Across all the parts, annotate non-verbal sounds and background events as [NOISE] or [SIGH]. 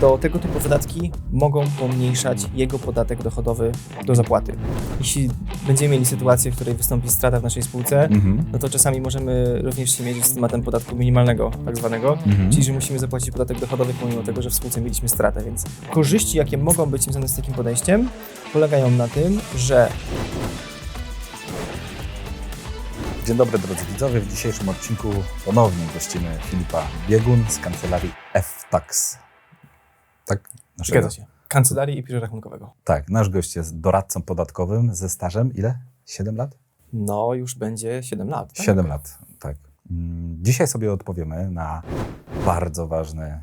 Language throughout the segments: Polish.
to tego typu wydatki mogą pomniejszać jego podatek dochodowy do zapłaty. Jeśli będziemy mieli sytuację, w której wystąpi strata w naszej spółce, Mhm. no to czasami możemy również się mieć z tematem podatku minimalnego, tak zwanego, Mhm. czyli że musimy zapłacić podatek dochodowy pomimo tego, że w spółce mieliśmy stratę, więc korzyści, jakie mogą być związane z takim podejściem, polegają na tym, że Dzień dobry drodzy widzowie. W dzisiejszym odcinku ponownie gościmy Filipa Biegun z kancelarii F-Tax. Tak? Naszego- zgadza się, kancelarii i biura rachunkowego. Tak, nasz gość jest doradcą podatkowym ze stażem ile? 7 lat? No, już będzie 7 lat. Tak? 7 lat, tak. Mm, Dzisiaj sobie odpowiemy na bardzo ważny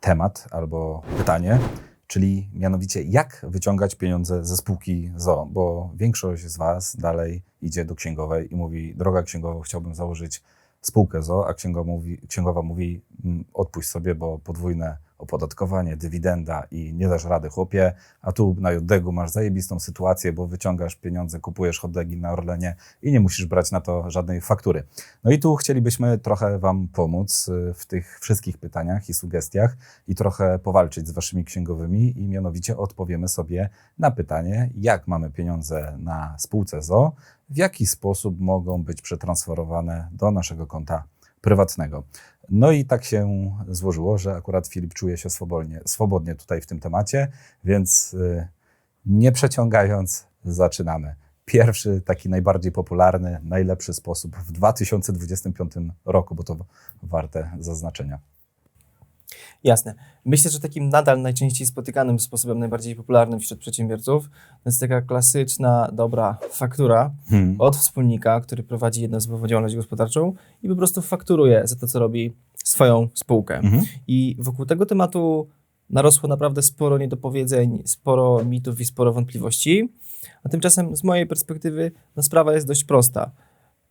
temat albo pytanie, czyli mianowicie jak wyciągać pieniądze ze spółki ZO, bo większość z Was dalej idzie do księgowej i mówi, droga księgowa, chciałbym założyć spółkę ZO, a księgowa mówi, księgowa mówi "Mm, odpuść sobie, bo podwójne opodatkowanie, dywidenda i nie dasz rady chłopie, a tu na JDG masz zajebistą sytuację, bo wyciągasz pieniądze, kupujesz hotdogi na Orlenie i nie musisz brać na to żadnej faktury. No i tu chcielibyśmy trochę Wam pomóc y, w tych wszystkich pytaniach i sugestiach i trochę powalczyć z Waszymi księgowymi i mianowicie odpowiemy sobie na pytanie, jak mamy pieniądze na spółce ZO, w jaki sposób mogą być przetransferowane do naszego konta prywatnego. No i tak się złożyło, że akurat Filip czuje się swobodnie, swobodnie tutaj w tym temacie, więc y, nie przeciągając, zaczynamy. Pierwszy, taki najbardziej popularny, najlepszy sposób w 2025 roku, bo to warte zaznaczenia. Jasne. Myślę, że takim nadal najczęściej spotykanym sposobem, najbardziej popularnym wśród przedsiębiorców, to jest taka klasyczna, dobra faktura Hmm. od wspólnika, który prowadzi jednoosobową działalność gospodarczą i po prostu fakturuje za to, co robi swoją spółkę. Mhm. I wokół tego tematu narosło naprawdę sporo niedopowiedzeń, sporo mitów i sporo wątpliwości. A tymczasem z mojej perspektywy no, sprawa jest dość prosta.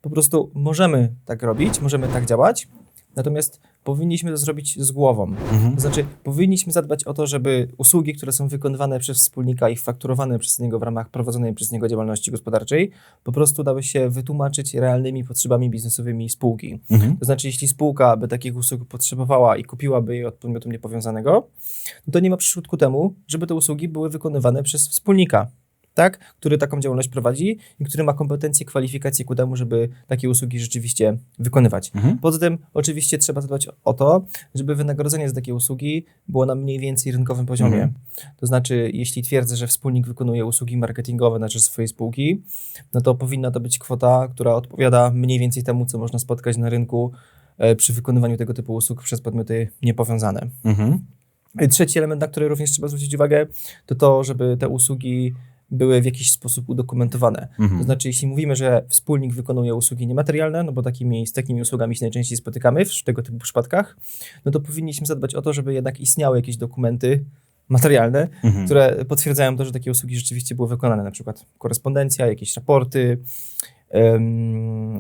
Po prostu możemy tak robić, możemy tak działać, natomiast powinniśmy to zrobić z głową. Mhm. To znaczy, powinniśmy zadbać o to, żeby usługi, które są wykonywane przez wspólnika i fakturowane przez niego w ramach prowadzonej przez niego działalności gospodarczej, po prostu dały się wytłumaczyć realnymi potrzebami biznesowymi spółki. Mhm. To znaczy, jeśli spółka by takich usług potrzebowała i kupiłaby je od podmiotu niepowiązanego, no to nie ma przeszkód ku temu, żeby te usługi były wykonywane przez wspólnika, tak? który taką działalność prowadzi i który ma kompetencje, kwalifikacje ku temu, żeby takie usługi rzeczywiście wykonywać. Mhm. Poza tym, oczywiście, trzeba zadbać o to, żeby wynagrodzenie za takie usługi było na mniej więcej rynkowym poziomie. Mhm. To znaczy, jeśli twierdzę, że wspólnik wykonuje usługi marketingowe na rzecz swojej spółki, no to powinna to być kwota, która odpowiada mniej więcej temu, co można spotkać na rynku e, przy wykonywaniu tego typu usług przez podmioty niepowiązane. Mhm. I Trzeci element, na który również trzeba zwrócić uwagę, to to, żeby te usługi były w jakiś sposób udokumentowane. Mhm. To znaczy, jeśli mówimy, że wspólnik wykonuje usługi niematerialne, no bo takimi, z takimi usługami się najczęściej spotykamy w tego typu przypadkach, no to powinniśmy zadbać o to, żeby jednak istniały jakieś dokumenty materialne, Mhm. które potwierdzają to, że takie usługi rzeczywiście były wykonane, na przykład korespondencja, jakieś raporty,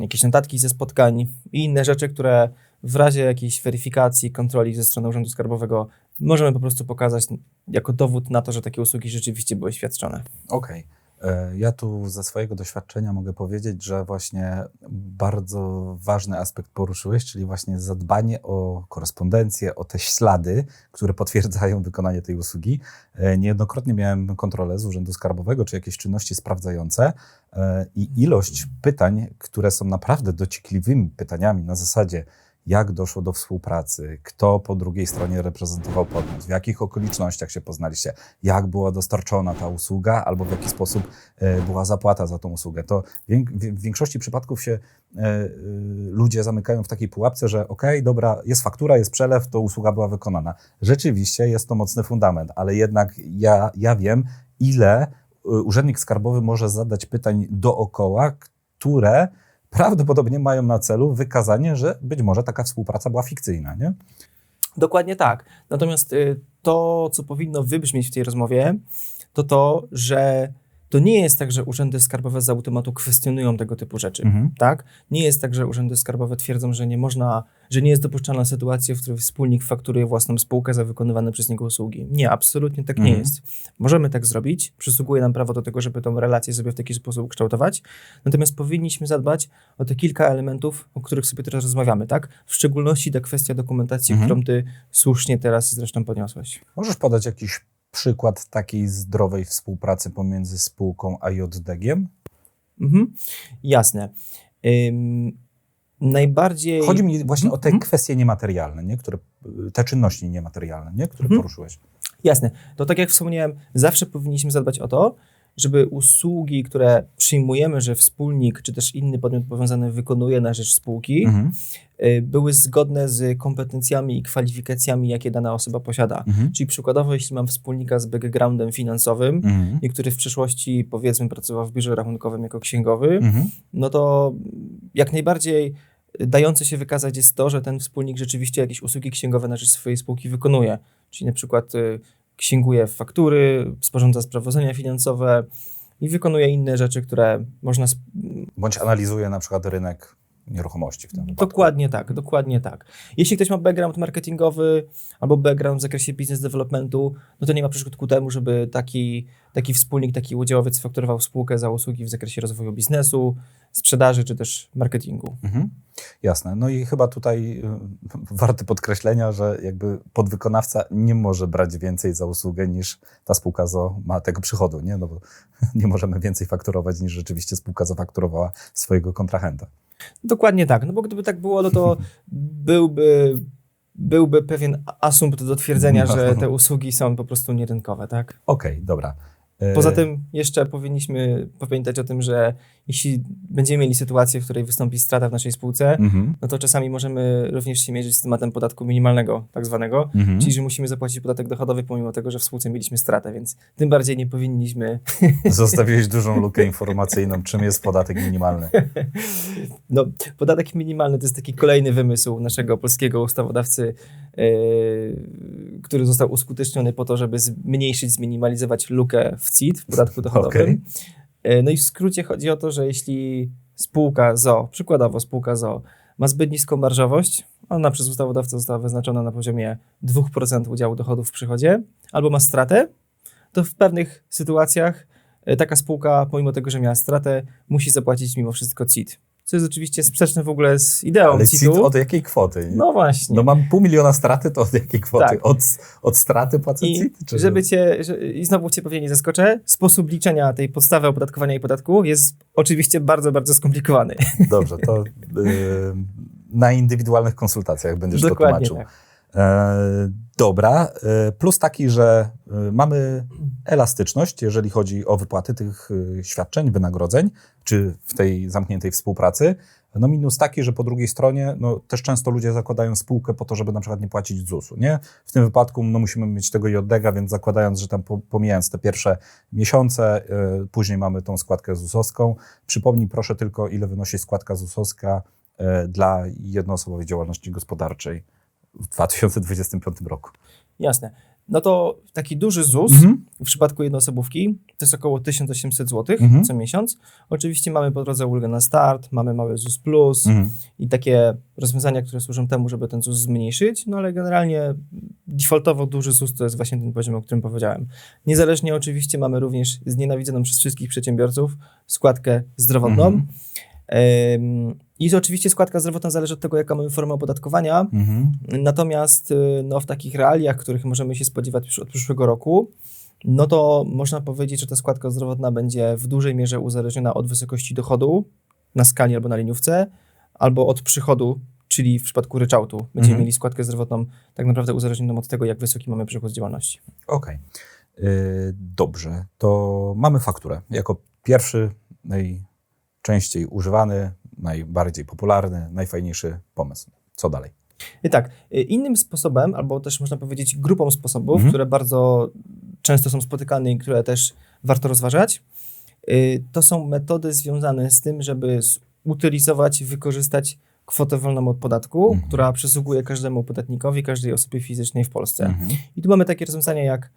jakieś notatki ze spotkań i inne rzeczy, które w razie jakiejś weryfikacji, kontroli ze strony Urzędu Skarbowego możemy po prostu pokazać jako dowód na to, że takie usługi rzeczywiście były świadczone. Okej. E, Ja tu ze swojego doświadczenia mogę powiedzieć, że właśnie bardzo ważny aspekt poruszyłeś, czyli właśnie zadbanie o korespondencję, o te ślady, które potwierdzają wykonanie tej usługi. E, Niejednokrotnie miałem kontrolę z Urzędu Skarbowego, czy jakieś czynności sprawdzające e, i ilość pytań, które są naprawdę dociekliwymi pytaniami na zasadzie, jak doszło do współpracy, kto po drugiej stronie reprezentował podmiot, w jakich okolicznościach się poznaliście, jak była dostarczona ta usługa, albo w jaki sposób e, była zapłata za tą usługę. To w większości przypadków się e, e, ludzie zamykają w takiej pułapce, że okej, dobra, jest faktura, jest przelew, to usługa była wykonana. Rzeczywiście jest to mocny fundament, ale jednak ja, ja wiem, ile urzędnik skarbowy może zadać pytań dookoła, które prawdopodobnie mają na celu wykazanie, że być może taka współpraca była fikcyjna, nie? Dokładnie tak. Natomiast y, to, co powinno wybrzmieć w tej rozmowie, to to, że to nie jest tak, że urzędy skarbowe z automatu kwestionują tego typu rzeczy. Mhm. Tak? Nie jest tak, że urzędy skarbowe twierdzą, że nie można, że nie jest dopuszczalna sytuacja, w której wspólnik fakturuje własną spółkę za wykonywane przez niego usługi. Nie, absolutnie tak nie Mhm. jest. Możemy tak zrobić, przysługuje nam prawo do tego, żeby tą relację sobie w taki sposób kształtować, natomiast powinniśmy zadbać o te kilka elementów, o których sobie teraz rozmawiamy, tak? W szczególności ta kwestia dokumentacji, Mhm. którą ty słusznie teraz zresztą podniosłeś. Możesz podać jakiś przykład takiej zdrowej współpracy pomiędzy spółką a JDG-iem? Mhm. Jasne. Ym, najbardziej... Chodzi mi właśnie o te Mhm. kwestie niematerialne, nie? Które, te czynności niematerialne, nie? które Mhm. poruszyłeś. Jasne. To tak jak wspomniałem, zawsze powinniśmy zadbać o to, żeby usługi, które przyjmujemy, że wspólnik czy też inny podmiot powiązany wykonuje na rzecz spółki, Mhm. y, były zgodne z kompetencjami i kwalifikacjami, jakie dana osoba posiada. Mhm. Czyli przykładowo, jeśli mam wspólnika z backgroundem finansowym, Mhm. i który w przeszłości powiedzmy pracował w biurze rachunkowym jako księgowy, Mhm. no to jak najbardziej dające się wykazać jest to, że ten wspólnik rzeczywiście jakieś usługi księgowe na rzecz swojej spółki wykonuje. Czyli na przykład y, księguje faktury, sporządza sprawozdania finansowe i wykonuje inne rzeczy, które można. Sp- Bądź analizuje na przykład rynek nieruchomości w tym wypadku. dokładnie tak, dokładnie tak. Jeśli ktoś ma background marketingowy albo background w zakresie business developmentu, no to nie ma przeszkód ku temu, żeby taki, taki wspólnik, taki udziałowiec fakturował spółkę za usługi w zakresie rozwoju biznesu, sprzedaży czy też marketingu. Mhm. Jasne. No i chyba tutaj y, [LAUGHS] warte podkreślenia, że jakby podwykonawca nie może brać więcej za usługę niż ta spółka ZO ma tego przychodu, nie? No bo [LAUGHS] nie możemy więcej fakturować niż rzeczywiście spółka zafakturowała swojego kontrahenta. Dokładnie tak, no bo gdyby tak było, no to [LAUGHS] byłby, byłby pewien asumpt do twierdzenia, że te usługi są po prostu nierynkowe, tak? Okej, dobra. Y, Poza tym jeszcze powinniśmy pamiętać o tym, że jeśli będziemy mieli sytuację, w której wystąpi strata w naszej spółce, Mhm. no to czasami możemy również się mierzyć z tematem podatku minimalnego, tak zwanego, Mhm. czyli że musimy zapłacić podatek dochodowy pomimo tego, że w spółce mieliśmy stratę, więc tym bardziej nie powinniśmy [LAUGHS] Zostawiłeś dużą lukę informacyjną, czym jest podatek minimalny. [LAUGHS] No, podatek minimalny to jest taki kolejny wymysł naszego polskiego ustawodawcy, yy, który został uskuteczniony po to, żeby zmniejszyć, zminimalizować lukę w CIT, w podatku dochodowym. Okej. Yy, No i w skrócie chodzi o to, że jeśli spółka ZO, przykładowo spółka ZO, ma zbyt niską marżowość, ona przez ustawodawcę została wyznaczona na poziomie 2% udziału dochodów w przychodzie, albo ma stratę, to w pewnych sytuacjach e, taka spółka, pomimo tego, że miała stratę, musi zapłacić mimo wszystko CIT. Co jest oczywiście sprzeczne w ogóle z ideą Ale CIT od jakiej kwoty? nie? No właśnie. No mam pół miliona straty, to od jakiej kwoty? Tak. Od, od straty płacę I CIT? Czy żeby cię, że, i znowu cię pewnie nie zaskoczę, sposób liczenia tej podstawy opodatkowania i podatku jest oczywiście bardzo, bardzo skomplikowany. Dobrze, to [LAUGHS] y, na indywidualnych konsultacjach będziesz to Dokładnie tłumaczył. tak. E, dobra, e, plus taki, że e, mamy elastyczność, jeżeli chodzi o wypłaty tych świadczeń, wynagrodzeń, czy w tej zamkniętej współpracy. No minus taki, że po drugiej stronie no, też często ludzie zakładają spółkę po to, żeby na przykład nie płacić ZUS-u. Nie? W tym wypadku no, musimy mieć tego JDG, więc zakładając, że tam po- pomijając te pierwsze miesiące, później mamy tą składkę ZUS-owską. Przypomnij proszę tylko, ile wynosi składka ZUS-owska dla jednoosobowej działalności gospodarczej w 2025 roku. Jasne. No to taki duży ZUS Mhm. w przypadku jednoosobówki to jest około 1800 zł Mhm. co miesiąc. Oczywiście mamy po drodze ulgę na start, mamy mały ZUS Plus Mhm. i takie rozwiązania, które służą temu, żeby ten ZUS zmniejszyć, no ale generalnie defaultowo duży ZUS to jest właśnie ten poziom, o którym powiedziałem. Niezależnie oczywiście mamy również znienawidzoną przez wszystkich przedsiębiorców składkę zdrowotną. Mhm. I oczywiście składka zdrowotna zależy od tego, jaka mamy formę opodatkowania. Mhm. Natomiast y, no, w takich realiach, których możemy się spodziewać od przyszłego roku, no to można powiedzieć, że ta składka zdrowotna będzie w dużej mierze uzależniona od wysokości dochodu na skali albo na liniówce, albo od przychodu, czyli w przypadku ryczałtu będziemy Mhm. mieli składkę zdrowotną tak naprawdę uzależnioną od tego, jak wysoki mamy przychód z działalności. Okej. Y, Dobrze, to mamy fakturę jako pierwszy, najczęściej używany, najbardziej popularny, najfajniejszy pomysł. Co dalej? I tak, y, innym sposobem, albo też można powiedzieć grupą sposobów, Mhm. które bardzo często są spotykane i które też warto rozważać, y, to są metody związane z tym, żeby zutylizować, wykorzystać kwotę wolną od podatku, Mhm. która przysługuje każdemu podatnikowi, każdej osobie fizycznej w Polsce. Mhm. I tu mamy takie rozwiązania jak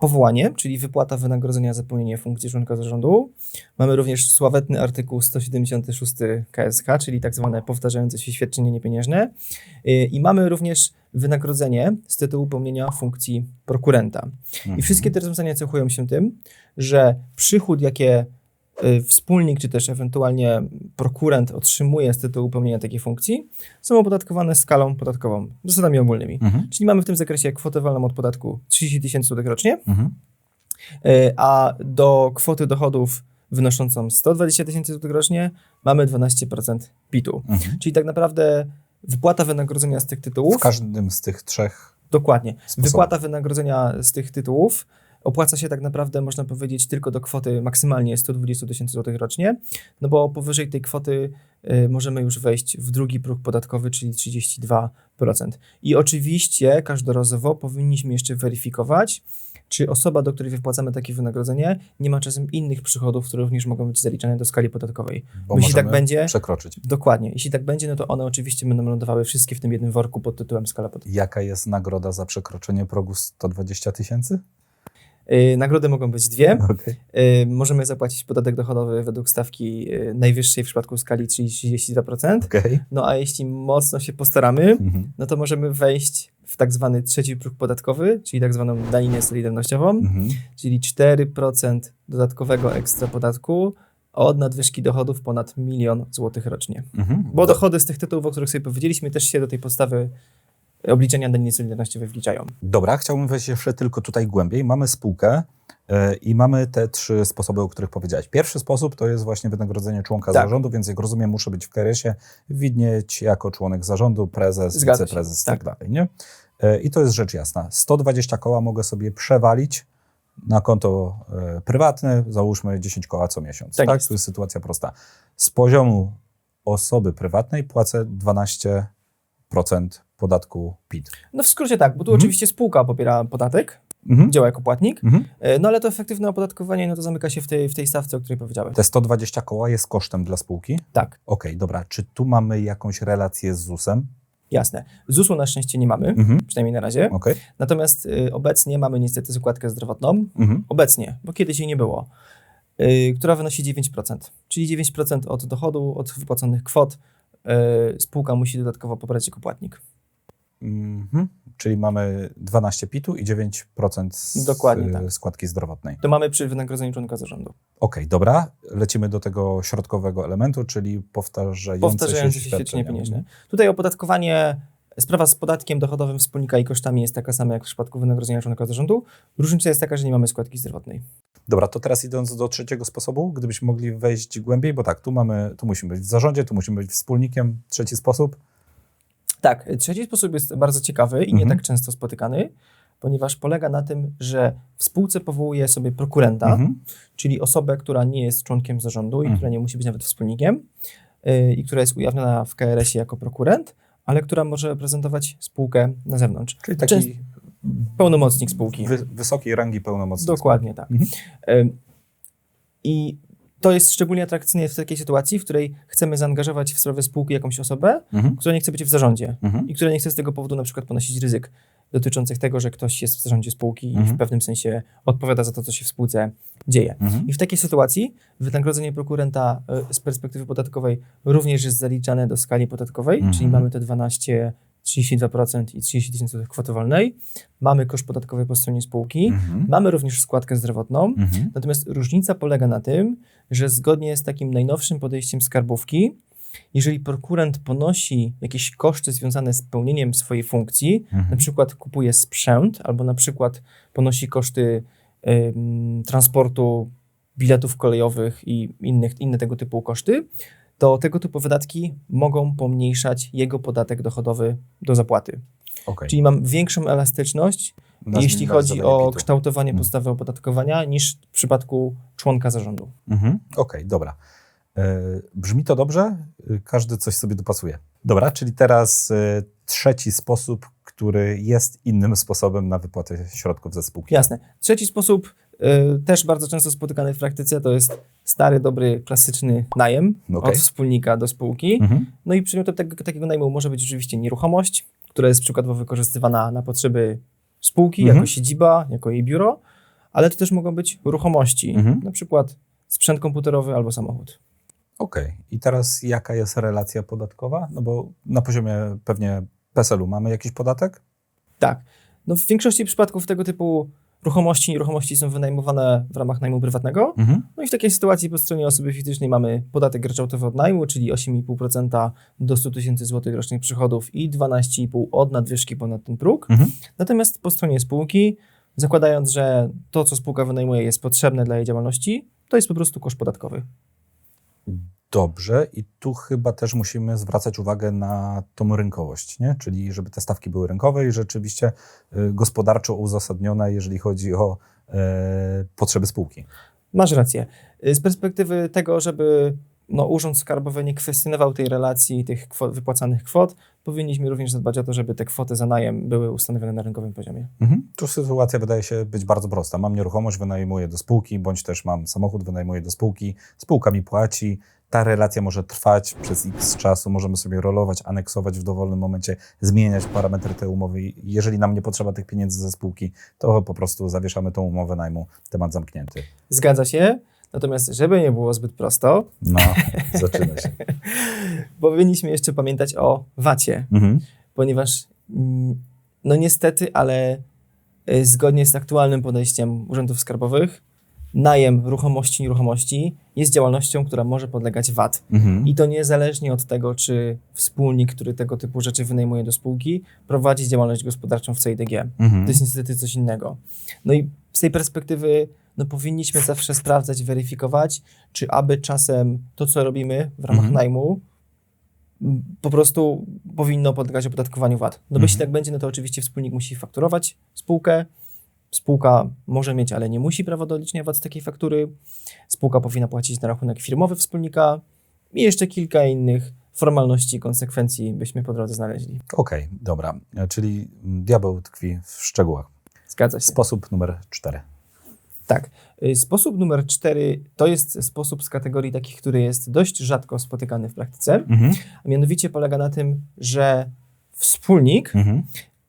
powołanie, czyli wypłata wynagrodzenia za pełnienie funkcji członka zarządu. Mamy również sławetny artykuł 176 KSH, czyli tak zwane powtarzające się świadczenie niepieniężne. Y, I mamy również wynagrodzenie z tytułu pełnienia funkcji prokurenta. I wszystkie te rozwiązania cechują się tym, że przychód, jakie wspólnik, czy też ewentualnie prokurent otrzymuje z tytułu pełnienia takiej funkcji, są opodatkowane skalą podatkową, zasadami ogólnymi. Mhm. Czyli mamy w tym zakresie kwotę wolną od podatku 30 tysięcy złotych rocznie, Mhm. y, a do kwoty dochodów wynoszącą 120 tysięcy złotych rocznie mamy 12% PIT-u. Mhm. Czyli tak naprawdę wypłata wynagrodzenia z tych tytułów W każdym z tych trzech Dokładnie. Sposobów. Wypłata wynagrodzenia z tych tytułów opłaca się tak naprawdę, można powiedzieć, tylko do kwoty maksymalnie 120 tysięcy złotych rocznie, no bo powyżej tej kwoty y, możemy już wejść w drugi próg podatkowy, czyli 32%. I oczywiście każdorazowo powinniśmy jeszcze weryfikować, czy osoba, do której wypłacamy takie wynagrodzenie, nie ma czasem innych przychodów, które również mogą być zaliczane do skali podatkowej. bo Jeśli tak będzie- przekroczyć. Dokładnie. Jeśli tak będzie, no to one oczywiście będą lądowały wszystkie w tym jednym worku pod tytułem skala podatkowa. Jaka jest nagroda za przekroczenie progu 120 tysięcy? Y, Nagrody mogą być dwie. Okej. Y, możemy zapłacić podatek dochodowy według stawki y, najwyższej w przypadku skali, czyli 32%. Okej. No a jeśli mocno się postaramy, Mhm. no to możemy wejść w tak zwany trzeci próg podatkowy, czyli tak zwaną daninę solidarnościową, Mhm. czyli 4% dodatkowego ekstra podatku od nadwyżki dochodów ponad milion złotych rocznie. Mhm. Bo Do- dochody z tych tytułów, o których sobie powiedzieliśmy, też się do tej podstawy obliczenia daniny solidarnościowej wliczają. Dobra, chciałbym wejść jeszcze tylko tutaj głębiej. Mamy spółkę e, i mamy te trzy sposoby, o których powiedziałeś. Pierwszy sposób to jest właśnie wynagrodzenie członka Tak. zarządu, więc jak rozumiem, muszę być w KRS-ie, widnieć jako członek zarządu, prezes, Zgadza wiceprezes i tak tak. dalej. Nie? E, I to jest rzecz jasna. 120 koła mogę sobie przewalić na konto e, prywatne, załóżmy 10 koła co miesiąc. Tak, Tak jest. To jest sytuacja prosta. Z poziomu osoby prywatnej płacę 12% podatku PIT. No w skrócie tak, bo tu Mhm. oczywiście spółka pobiera podatek, Mhm. działa jako płatnik, Mhm. No ale to efektywne opodatkowanie, no to zamyka się w tej, w tej stawce, o której powiedziałeś. Te 120 koła jest kosztem dla spółki? Tak, Okej, dobra. Czy tu mamy jakąś relację z ZUS-em? jasne. ZUS-u na szczęście nie mamy, Mhm. przynajmniej na razie. Okej. Natomiast y, obecnie mamy niestety zakładkę zdrowotną. Mhm. Obecnie, bo kiedyś jej nie było. y, która wynosi 9%. Czyli 9% od dochodu, od wypłaconych kwot y, spółka musi dodatkowo pobrać jako płatnik. Mhm. Czyli mamy 12 PIT-u i 9% z, Dokładnie tak. składki zdrowotnej. To mamy przy wynagrodzeniu członka zarządu. Okej, dobra. Lecimy do tego środkowego elementu, czyli powtarzające, Powtarzające się świadczenia. świadczenie pieniężne. Tutaj opodatkowanie, sprawa z podatkiem dochodowym wspólnika i kosztami jest taka sama jak w przypadku wynagrodzenia członka zarządu. Różnica jest taka, że nie mamy składki zdrowotnej. Dobra, to teraz idąc do trzeciego sposobu, gdybyśmy mogli wejść głębiej, bo tak, tu mamy, tu musimy być w zarządzie, tu musimy być wspólnikiem. Trzeci sposób. Tak, trzeci sposób jest bardzo ciekawy i nie Mhm. tak często spotykany, ponieważ polega na tym, że w spółce powołuje sobie prokurenta, Mhm. czyli osobę, która nie jest członkiem zarządu i Mhm. która nie musi być nawet wspólnikiem yy, i która jest ujawniona w KRS-ie jako prokurent, ale która może reprezentować spółkę na zewnątrz. Czyli taki Częst- Pełnomocnik spółki. wy, wysokiej rangi pełnomocnik. Dokładnie tak. Mhm. Ym, I to jest szczególnie atrakcyjne w takiej sytuacji, w której chcemy zaangażować w sprawę spółki jakąś osobę, Mhm. która nie chce być w zarządzie Mhm. i która nie chce z tego powodu na przykład ponosić ryzyk dotyczących tego, że ktoś jest w zarządzie spółki i Mhm. w pewnym sensie odpowiada za to, co się w spółce dzieje. Mhm. I w takiej sytuacji wynagrodzenie prokurenta y, z perspektywy podatkowej również jest zaliczane do skali podatkowej, Mhm. czyli mamy te 12, 32% i 30 tysięcy kwoty wolnej. Mamy koszt podatkowy po stronie spółki. Mhm. Mamy również składkę zdrowotną. Mhm. Natomiast różnica polega na tym, że zgodnie z takim najnowszym podejściem skarbówki, jeżeli prokurent ponosi jakieś koszty związane z pełnieniem swojej funkcji, na Mhm. przykład kupuje sprzęt, albo na przykład ponosi koszty ym, transportu biletów kolejowych i innych, inne tego typu koszty, to tego typu wydatki mogą pomniejszać jego podatek dochodowy do zapłaty. Okej. Czyli mam większą elastyczność, Na jeśli chodzi o PIT-u. kształtowanie Mhm. podstawy opodatkowania, niż w przypadku członka zarządu. Mhm. Okej, dobra. E, brzmi to dobrze? E, Każdy coś sobie dopasuje. Dobra, czyli teraz e, trzeci sposób, który jest innym sposobem na wypłatę środków ze spółki. Jasne. Trzeci sposób, też bardzo często spotykany w praktyce, to jest stary, dobry, klasyczny najem Okej. od wspólnika do spółki. Mhm. No i przedmiotem tego, takiego najmu może być oczywiście nieruchomość, która jest przykładowo wykorzystywana na potrzeby spółki, Mhm. jako siedziba, jako jej biuro, ale to też mogą być ruchomości, Mhm. na przykład sprzęt komputerowy albo samochód. Okej. I teraz jaka jest relacja podatkowa? No bo na poziomie pewnie PESEL-u mamy jakiś podatek? Tak. No w większości przypadków tego typu ruchomości, nieruchomości są wynajmowane w ramach najmu prywatnego. Mhm. No i w takiej sytuacji po stronie osoby fizycznej mamy podatek ryczałtowy od najmu, czyli 8,5% do 100 tysięcy złotych rocznych przychodów i 12,5% od nadwyżki ponad ten próg. Mhm. Natomiast po stronie spółki, zakładając, że to, co spółka wynajmuje, jest potrzebne dla jej działalności, to jest po prostu koszt podatkowy. Dobrze, i tu chyba też musimy zwracać uwagę na tą rynkowość, nie? czyli żeby te stawki były rynkowe i rzeczywiście y, gospodarczo uzasadnione, jeżeli chodzi o e, potrzeby spółki. Masz rację. Y, Z perspektywy tego, żeby no, Urząd Skarbowy nie kwestionował tej relacji, tych kwot, wypłacanych kwot, powinniśmy również zadbać o to, żeby te kwoty za najem były ustanowione na rynkowym poziomie. Mhm. Tu sytuacja wydaje się być bardzo prosta. Mam nieruchomość, wynajmuję do spółki, bądź też mam samochód, wynajmuję do spółki, spółka mi płaci. Ta relacja może trwać przez x czasu, możemy sobie rolować, aneksować w dowolnym momencie, zmieniać parametry tej umowy. Jeżeli nam nie potrzeba tych pieniędzy ze spółki, to po prostu zawieszamy tą umowę najmu, temat zamknięty. Zgadza się. Natomiast, żeby nie było zbyt prosto, No, [LAUGHS] zaczyna się. [LAUGHS] powinniśmy jeszcze pamiętać o VAT-ie, Mhm. ponieważ mm, no niestety, ale y, zgodnie z aktualnym podejściem urzędów skarbowych, najem ruchomości, nieruchomości jest działalnością, która może podlegać VAT. Mhm. I to niezależnie od tego, czy wspólnik, który tego typu rzeczy wynajmuje do spółki, prowadzi działalność gospodarczą w CIDG. Mhm. To jest niestety coś innego. No i z tej perspektywy no, powinniśmy zawsze sprawdzać, weryfikować, czy aby czasem to, co robimy w ramach Mhm. najmu, po prostu powinno podlegać opodatkowaniu VAT. No bo jeśli Mhm. tak będzie, no to oczywiście wspólnik musi fakturować spółkę. Spółka może mieć, ale nie musi prawa do odliczenia VAT z takiej faktury. Spółka powinna płacić na rachunek firmowy wspólnika i jeszcze kilka innych formalności i konsekwencji byśmy po drodze znaleźli. Okej, dobra. E, Czyli diabeł tkwi w szczegółach. Zgadza się. Sposób numer cztery. Tak. Y, Sposób numer cztery to jest sposób z kategorii takich, który jest dość rzadko spotykany w praktyce, Mhm. a mianowicie polega na tym, że wspólnik Mhm.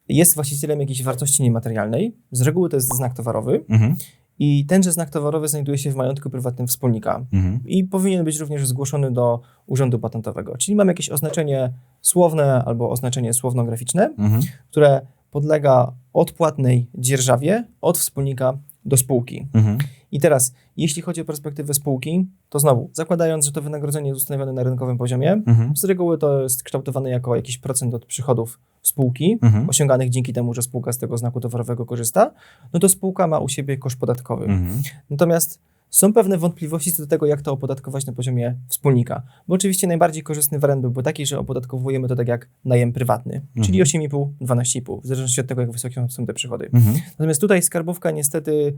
Jest właścicielem jakiejś wartości niematerialnej. Z reguły to jest znak towarowy Mhm. i tenże znak towarowy znajduje się w majątku prywatnym wspólnika Mhm. i powinien być również zgłoszony do Urzędu Patentowego. Czyli mamy jakieś oznaczenie słowne albo oznaczenie słowno-graficzne, Mhm. które podlega odpłatnej dzierżawie od wspólnika do spółki. Mhm. I teraz, jeśli chodzi o perspektywę spółki, to znowu, zakładając, że to wynagrodzenie jest ustanowione na rynkowym poziomie, Mhm. z reguły to jest kształtowane jako jakiś procent od przychodów spółki, Mhm. osiąganych dzięki temu, że spółka z tego znaku towarowego korzysta, no to spółka ma u siebie koszt podatkowy. Mhm. Natomiast są pewne wątpliwości co do tego, jak to opodatkować na poziomie wspólnika. Bo oczywiście najbardziej korzystny wariant byłby taki, że opodatkowujemy to tak jak najem prywatny, czyli 8,5, 12,5, w zależności od tego, jak wysokie są te przychody. Mhm. Natomiast tutaj skarbówka niestety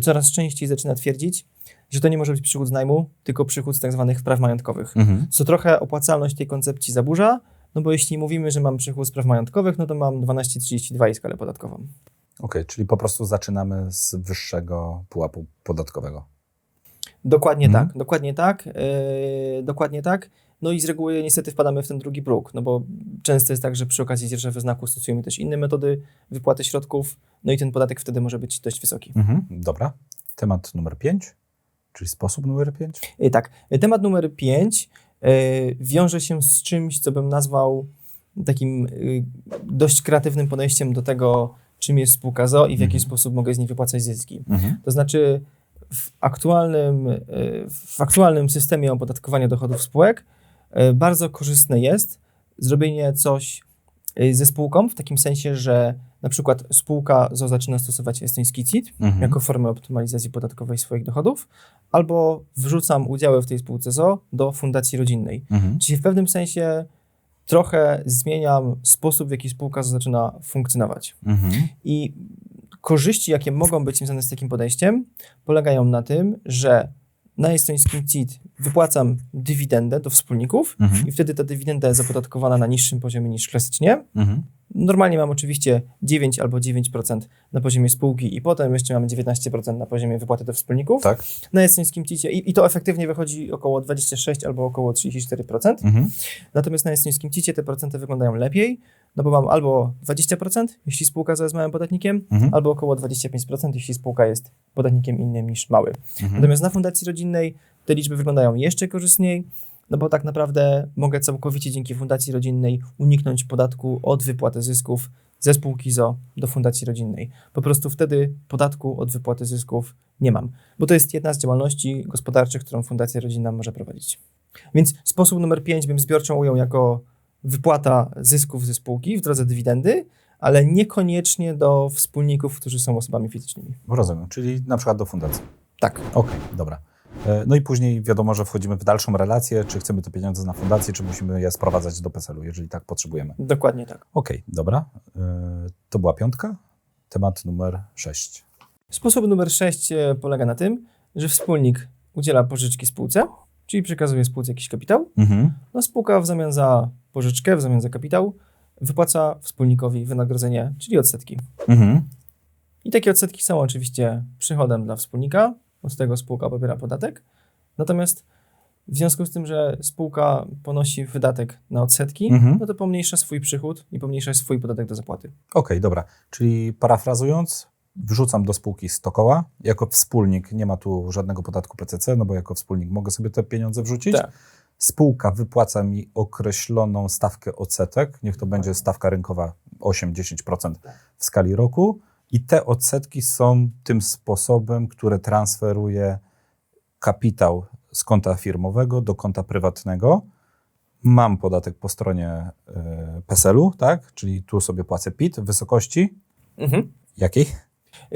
coraz częściej zaczyna twierdzić, że to nie może być przychód z najmu, tylko przychód z tak zwanych praw majątkowych. Mhm. Co trochę opłacalność tej koncepcji zaburza, no bo jeśli mówimy, że mam przychód z praw majątkowych, no to mam 12,32 i skalę podatkową. Okej, czyli po prostu zaczynamy z wyższego pułapu podatkowego. Dokładnie Mhm. tak, dokładnie tak, yy, dokładnie tak. No i z reguły niestety wpadamy w ten drugi próg, no bo często jest tak, że przy okazji dzierżawy znaku stosujemy też inne metody wypłaty środków, no i ten podatek wtedy może być dość wysoki. Mhm. Dobra. Temat numer pięć, czyli sposób numer pięć. Yy, Tak, temat numer 5 wiąże się z czymś, co bym nazwał takim yy, dość kreatywnym podejściem do tego, czym jest spółka ZO i w jaki Mhm. sposób mogę z niej wypłacać zyski. Mhm. To znaczy w aktualnym, yy, w aktualnym systemie opodatkowania dochodów spółek yy, bardzo korzystne jest zrobienie coś yy, ze spółką w takim sensie, że na przykład spółka ZO zaczyna stosować estoński CIT, Mhm. jako formę optymalizacji podatkowej swoich dochodów, albo wrzucam udziały w tej spółce ZO do fundacji rodzinnej. Mhm. Czyli w pewnym sensie trochę zmieniam sposób, w jaki spółka ZO zaczyna funkcjonować. Mhm. I korzyści, jakie mogą być związane z takim podejściem, polegają na tym, że na estońskim CIT wypłacam dywidendę do wspólników Mhm. i wtedy ta dywidenda jest opodatkowana na niższym poziomie niż klasycznie. Mhm. Normalnie mam oczywiście 9 albo 9% na poziomie spółki i potem jeszcze mamy 19% na poziomie wypłaty do wspólników. Tak. Na estońskim CIT-ie i, i to efektywnie wychodzi około 26 albo około 34%. Mhm. Natomiast na estońskim CIT-ie te procenty wyglądają lepiej, no bo mam albo 20%, jeśli spółka jest małym podatnikiem, Mhm. albo około 25%, jeśli spółka jest podatnikiem innym niż mały. Mhm. Natomiast na fundacji rodzinnej te liczby wyglądają jeszcze korzystniej, no bo tak naprawdę mogę całkowicie dzięki fundacji rodzinnej uniknąć podatku od wypłaty zysków ze spółki ZO do fundacji rodzinnej. Po prostu wtedy podatku od wypłaty zysków nie mam, bo to jest jedna z działalności gospodarczych, którą fundacja rodzinna może prowadzić. Więc sposób numer 5 bym zbiorczo ujął jako wypłata zysków ze spółki w drodze dywidendy, ale niekoniecznie do wspólników, którzy są osobami fizycznymi. Rozumiem, czyli na przykład do fundacji. Tak. Okej, dobra. E, No i później wiadomo, że wchodzimy w dalszą relację, czy chcemy te pieniądze na fundację, czy musimy je sprowadzać do PESEL-u, jeżeli tak potrzebujemy. Dokładnie tak. Okej, dobra. E, To była piątka. Temat numer sześć. Sposób numer 6 polega na tym, że wspólnik udziela pożyczki spółce, czyli przekazuje spółce jakiś kapitał. Mhm. No spółka w zamian za pożyczkę, w zamian za kapitał wypłaca wspólnikowi wynagrodzenie, czyli odsetki. Mhm. I takie odsetki są oczywiście przychodem dla wspólnika, od tego spółka pobiera podatek. Natomiast w związku z tym, że spółka ponosi wydatek na odsetki, Mhm. no to pomniejsza swój przychód i pomniejsza swój podatek do zapłaty. Okej, dobra. Czyli parafrazując, wrzucam do spółki 100 koła. Jako wspólnik nie ma tu żadnego podatku PCC, no bo jako wspólnik mogę sobie te pieniądze wrzucić. Tak. Spółka wypłaca mi określoną stawkę odsetek, niech to będzie stawka rynkowa 8-10% w skali roku. I te odsetki są tym sposobem, które transferuje kapitał z konta firmowego do konta prywatnego. Mam podatek po stronie y, PESEL-u, tak? Czyli tu sobie płacę PIT w wysokości Mhm. jakiej?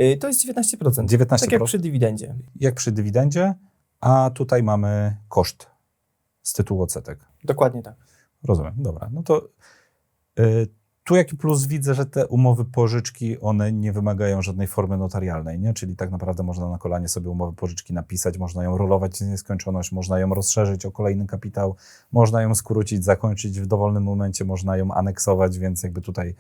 Y, To jest 19%. 19%. Tak jak przy dywidendzie. Jak przy dywidendzie, a tutaj mamy koszt z tytułu odsetek. Dokładnie tak. Rozumiem, dobra. No to y, tu jaki plus widzę, że te umowy pożyczki, one nie wymagają żadnej formy notarialnej, nie? Czyli tak naprawdę można na kolanie sobie umowę pożyczki napisać, można ją rolować w nieskończoność, można ją rozszerzyć o kolejny kapitał, można ją skrócić, zakończyć w dowolnym momencie, można ją aneksować, więc jakby tutaj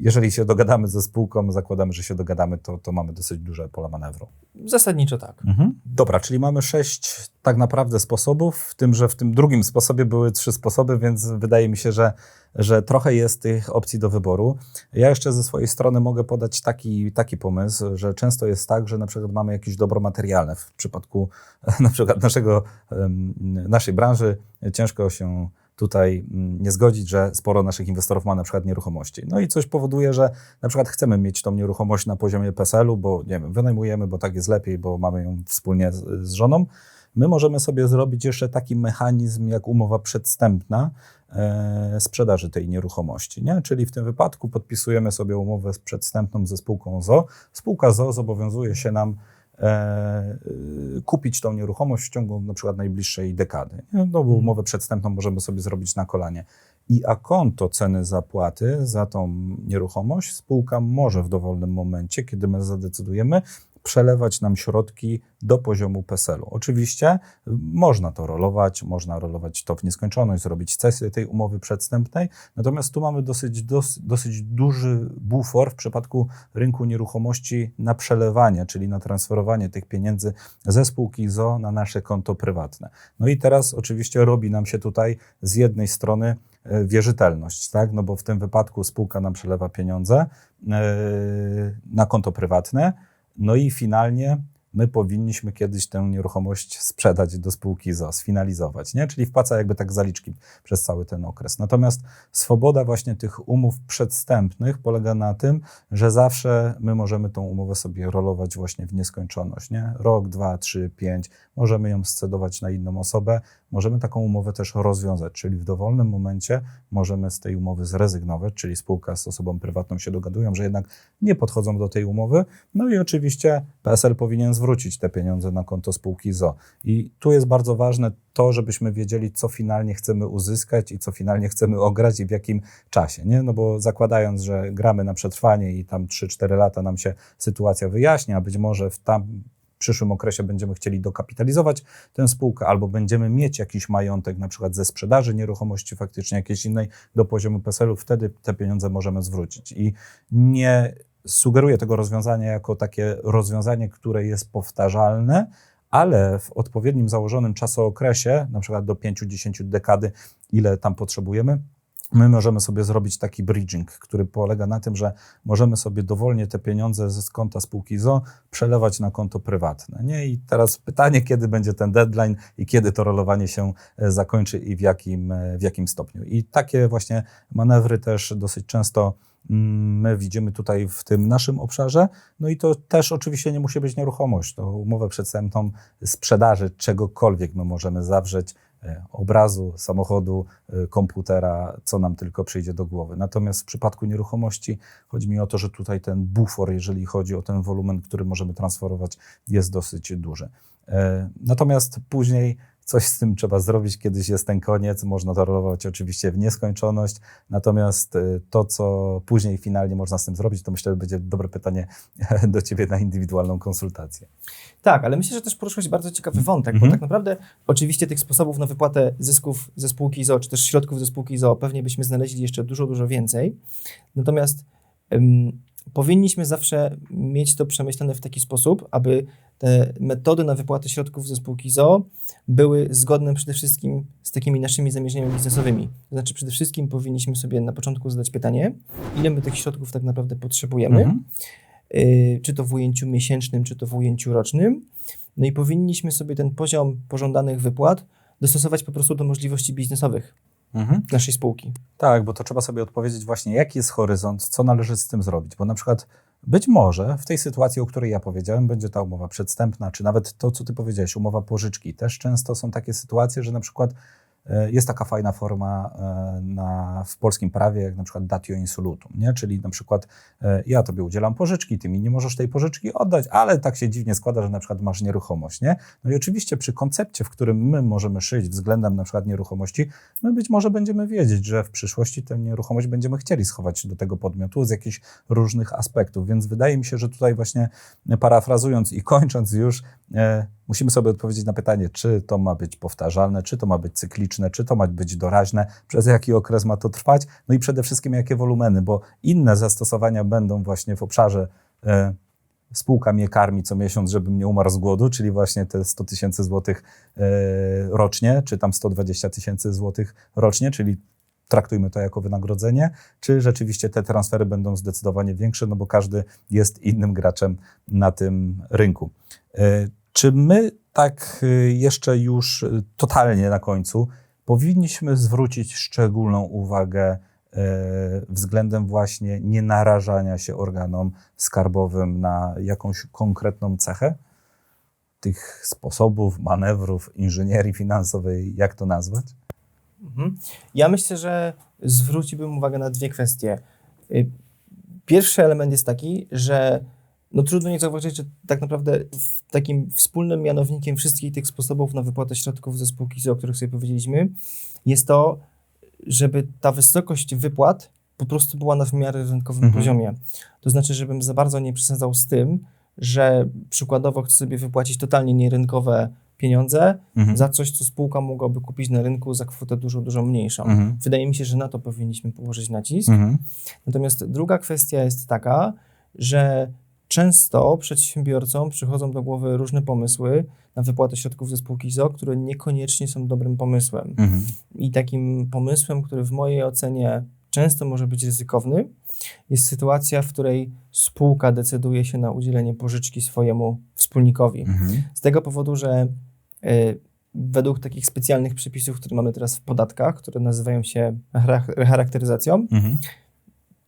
jeżeli się dogadamy ze spółką, zakładamy, że się dogadamy, to, to mamy dosyć duże pole manewru. Zasadniczo tak. Dobra, czyli mamy sześć tak naprawdę sposobów, w tym, że w tym drugim sposobie były trzy sposoby, więc wydaje mi się, że, że trochę jest tych opcji do wyboru. Ja jeszcze ze swojej strony mogę podać taki, taki pomysł, że często jest tak, że na przykład mamy jakieś dobro materialne. W przypadku [LAUGHS] na przykład naszego, naszej branży ciężko się tutaj mm, nie zgodzić, że sporo naszych inwestorów ma na przykład nieruchomości. No i coś powoduje, że na przykład chcemy mieć tą nieruchomość na poziomie PESEL-u, bo nie wiem, wynajmujemy, bo tak jest lepiej, bo mamy ją wspólnie z, z żoną. My możemy sobie zrobić jeszcze taki mechanizm jak umowa przedstępna e, sprzedaży tej nieruchomości. Nie? Czyli w tym wypadku podpisujemy sobie umowę przedstępną ze spółką ZO. Spółka ZO zobowiązuje się nam kupić tą nieruchomość w ciągu na przykład najbliższej dekady. No bo umowę przedstępną możemy sobie zrobić na kolanie. I a konto ceny zapłaty za tą nieruchomość spółka może w dowolnym momencie, kiedy my zadecydujemy, przelewać nam środki do poziomu PESEL-u. Oczywiście y, można to rolować, można rolować to w nieskończoność, zrobić cesję tej umowy przedstępnej, natomiast tu mamy dosyć, dos, dosyć duży bufor w przypadku rynku nieruchomości na przelewanie, czyli na transferowanie tych pieniędzy ze spółki ZO na nasze konto prywatne. No i teraz oczywiście robi nam się tutaj z jednej strony e, wierzytelność, tak? No bo w tym wypadku spółka nam przelewa pieniądze e, na konto prywatne, no i finalnie my powinniśmy kiedyś tę nieruchomość sprzedać do spółki ZO, sfinalizować, nie? Czyli wpłaca jakby tak zaliczki przez cały ten okres. Natomiast swoboda właśnie tych umów przedstępnych polega na tym, że zawsze my możemy tą umowę sobie rolować właśnie w nieskończoność, nie? Rok, dwa, trzy, pięć, możemy ją scedować na inną osobę, możemy taką umowę też rozwiązać, czyli w dowolnym momencie możemy z tej umowy zrezygnować, czyli spółka z osobą prywatną się dogadują, że jednak nie podchodzą do tej umowy, no i oczywiście PSL powinien zwrócić te pieniądze na konto spółki ZO. I tu jest bardzo ważne to, żebyśmy wiedzieli, co finalnie chcemy uzyskać i co finalnie chcemy ograć i w jakim czasie, nie? No bo zakładając, że gramy na przetrwanie i tam 3-4 lata nam się sytuacja wyjaśnia, być może w tam przyszłym okresie będziemy chcieli dokapitalizować tę spółkę, albo będziemy mieć jakiś majątek, na przykład ze sprzedaży nieruchomości faktycznie jakiejś innej do poziomu PESEL-u, wtedy te pieniądze możemy zwrócić. I nie sugeruję tego rozwiązania jako takie rozwiązanie, które jest powtarzalne, ale w odpowiednim założonym czasookresie, na przykład do 5-10 dekady, ile tam potrzebujemy, my możemy sobie zrobić taki bridging, który polega na tym, że możemy sobie dowolnie te pieniądze z konta spółki ZO przelewać na konto prywatne. Nie? I teraz pytanie, kiedy będzie ten deadline i kiedy to rolowanie się e, zakończy i w jakim, e, w jakim stopniu. I takie właśnie manewry też dosyć często mm, my widzimy tutaj w tym naszym obszarze. No i to też oczywiście nie musi być nieruchomość. To umowę przedstępną sprzedaży czegokolwiek my możemy zawrzeć obrazu, samochodu, e, komputera, co nam tylko przyjdzie do głowy. Natomiast w przypadku nieruchomości chodzi mi o to, że tutaj ten bufor, jeżeli chodzi o ten wolumen, który możemy transferować, jest dosyć duży. E, Natomiast później coś z tym trzeba zrobić, kiedyś jest ten koniec, można to rolować oczywiście w nieskończoność, natomiast y, to, co później finalnie można z tym zrobić, to myślę, że będzie dobre pytanie [LAUGHS] do Ciebie na indywidualną konsultację. Tak, ale myślę, że też poruszyłeś bardzo ciekawy wątek, Mhm. bo tak naprawdę oczywiście tych sposobów na wypłatę zysków ze spółki ZO, czy też środków ze spółki ZO, pewnie byśmy znaleźli jeszcze dużo, dużo więcej. Natomiast ym, powinniśmy zawsze mieć to przemyślane w taki sposób, aby te metody na wypłatę środków ze spółki ZO były zgodne przede wszystkim z takimi naszymi zamierzeniami biznesowymi. To znaczy przede wszystkim powinniśmy sobie na początku zadać pytanie, ile my tych środków tak naprawdę potrzebujemy, Mhm. y, czy to w ujęciu miesięcznym, czy to w ujęciu rocznym. No i powinniśmy sobie ten poziom pożądanych wypłat dostosować po prostu do możliwości biznesowych Mhm. naszej spółki. Tak, bo to trzeba sobie odpowiedzieć właśnie, jaki jest horyzont, co należy z tym zrobić. Bo na przykład być może w tej sytuacji, o której ja powiedziałem, będzie ta umowa przedstępna, czy nawet to, co ty powiedziałeś, umowa pożyczki. Też często są takie sytuacje, że na przykład jest taka fajna forma e, na, w polskim prawie, jak na przykład datio insolutum, nie? czyli na przykład e, ja tobie udzielam pożyczki, ty mi nie możesz tej pożyczki oddać, ale tak się dziwnie składa, że na przykład masz nieruchomość. Nie? No i oczywiście przy koncepcie, w którym my możemy szyć względem na przykład nieruchomości, my być może będziemy wiedzieć, że w przyszłości tę nieruchomość będziemy chcieli schować do tego podmiotu z jakichś różnych aspektów. Więc wydaje mi się, że tutaj właśnie e, parafrazując i kończąc już, e, musimy sobie odpowiedzieć na pytanie, czy to ma być powtarzalne, czy to ma być cykliczne, czy to ma być doraźne, przez jaki okres ma to trwać, no i przede wszystkim jakie wolumeny, bo inne zastosowania będą właśnie w obszarze e, spółka mnie karmi co miesiąc, żebym nie umarł z głodu, czyli właśnie te 100 tysięcy złotych e, rocznie, czy tam 120 tysięcy złotych rocznie, czyli traktujmy to jako wynagrodzenie, czy rzeczywiście te transfery będą zdecydowanie większe, no bo każdy jest innym graczem na tym rynku. E, Czy my tak jeszcze już totalnie na końcu powinniśmy zwrócić szczególną uwagę e, względem właśnie nienarażania się organom skarbowym na jakąś konkretną cechę tych sposobów, manewrów, inżynierii finansowej, jak to nazwać? Mhm. Ja myślę, że zwróciłbym uwagę na dwie kwestie. Y, Pierwszy element jest taki, że no trudno nie zauważyć, że tak naprawdę w takim wspólnym mianownikiem wszystkich tych sposobów na wypłatę środków ze spółki o których sobie powiedzieliśmy, jest to, żeby ta wysokość wypłat po prostu była na w miarę rynkowym Mhm. poziomie. To znaczy, żebym za bardzo nie przesadzał z tym, że przykładowo chcę sobie wypłacić totalnie nierynkowe pieniądze Mhm. za coś, co spółka mogłaby kupić na rynku za kwotę dużo, dużo mniejszą. Mhm. Wydaje mi się, że na to powinniśmy położyć nacisk. Mhm. Natomiast druga kwestia jest taka, że często przedsiębiorcom przychodzą do głowy różne pomysły na wypłatę środków ze spółki ZO, które niekoniecznie są dobrym pomysłem. Mhm. I takim pomysłem, który w mojej ocenie często może być ryzykowny, jest sytuacja, w której spółka decyduje się na udzielenie pożyczki swojemu wspólnikowi. Mhm. Z tego powodu, że y, według takich specjalnych przepisów, które mamy teraz w podatkach, które nazywają się chara- recharakteryzacją, Mhm.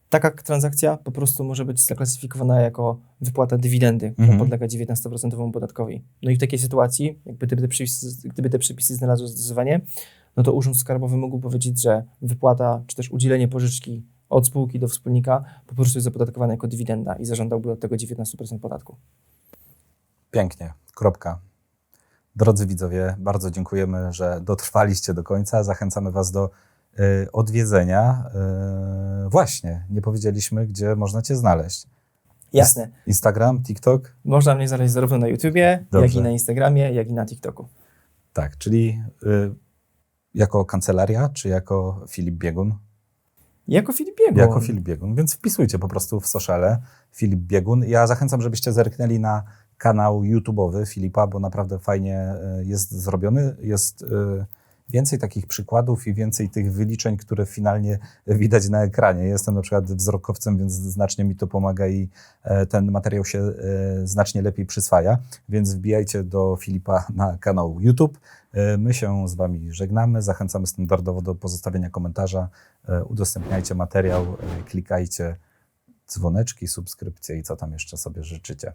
Taka transakcja po prostu może być zaklasyfikowana jako wypłata dywidendy, która Mhm. podlega 19% podatkowi. No i w takiej sytuacji, gdyby te przepisy, gdyby te przepisy znalazły zastosowanie, no to Urząd Skarbowy mógł powiedzieć, że wypłata czy też udzielenie pożyczki od spółki do wspólnika po prostu jest opodatkowane jako dywidenda i zażądałby od tego 19% podatku. Pięknie. Kropka. Drodzy widzowie, bardzo dziękujemy, że dotrwaliście do końca. Zachęcamy Was do odwiedzenia. Y, właśnie, nie powiedzieliśmy, gdzie można Cię znaleźć. Jasne. Instagram, TikTok? Można mnie znaleźć zarówno na YouTubie, Dobrze. jak i na Instagramie, jak i na TikToku. Tak, czyli y, jako kancelaria, czy jako Filip Biegun? Jako Filip Biegu. Jako Filip Biegun, więc wpisujcie po prostu w sociale Filip Biegun. Ja zachęcam, żebyście zerknęli na kanał YouTube'owy Filipa, bo naprawdę fajnie y, jest zrobiony. Jest y, więcej takich przykładów i więcej tych wyliczeń, które finalnie widać na ekranie. Jestem na przykład wzrokowcem, więc znacznie mi to pomaga i e, ten materiał się e, znacznie lepiej przyswaja. Więc wbijajcie do Filipa na kanał YouTube. E, My się z Wami żegnamy. Zachęcamy standardowo do pozostawienia komentarza. Udostępniajcie materiał, klikajcie dzwoneczki, subskrypcje i co tam jeszcze sobie życzycie.